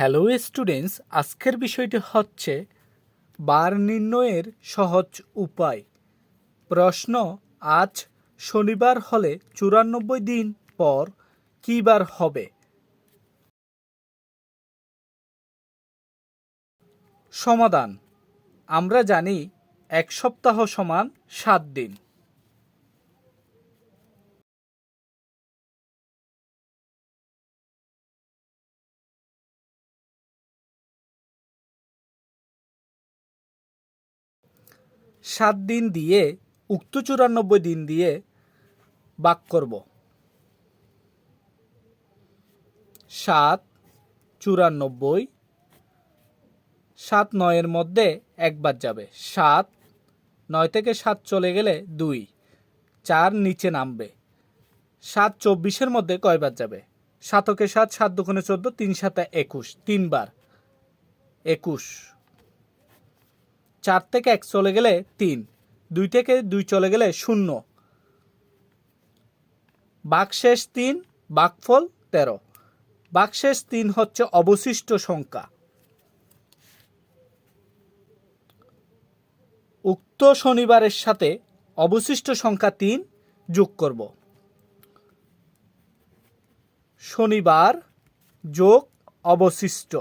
Hello students আজকের বিষয়টি হচ্ছে বার নির্ণয়ের সহজ উপায়। প্রশ্ন, আজ শনিবার হলে চুরানব্বই দিন পর কী বার হবে? সমাধান। আমরা জানি এক সপ্তাহ সমান সাত দিন। সাত দিন দিয়ে, উক্ত চুরানব্বই দিন দিয়ে ভাগ করব। সাত, চুরানব্বই, সাত, নয়ের মধ্যে একবার যাবে। সাত, নয় থেকে সাত চলে গেলে দুই, চার নিচে নামবে। সাত, চব্বিশের মধ্যে কয়বার যাবে? সাতকে সাত সাত দুগুণে চোদ্দ, তিন সাতে একুশ, তিনবার। একুশ। চার থেকে এক চলে গেলে তিন, দুই থেকে দুই চলে গেলে শূন্য। বাকশেষ তিন, বাকফল তেরো। বাকশেষ তিন হচ্ছে অবশিষ্ট সংখ্যা। উক্ত শনিবারের সাথে অবশিষ্ট সংখ্যা তিন যোগ করব। শনিবার যোগ অবশিষ্ট।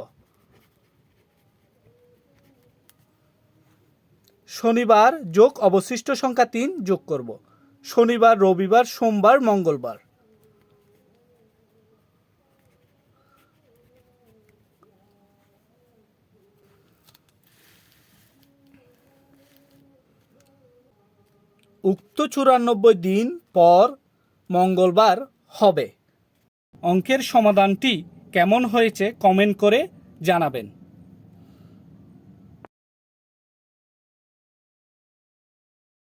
শনিবার যোগ অবশিষ্ট সংখ্যা তিন যোগ করব। শনিবার, রবিবার, সোমবার, মঙ্গলবার। উক্ত চুরানব্বই দিন পর মঙ্গলবার হবে। অঙ্কের সমাধানটি কেমন হয়েছে কমেন্ট করে জানাবেন।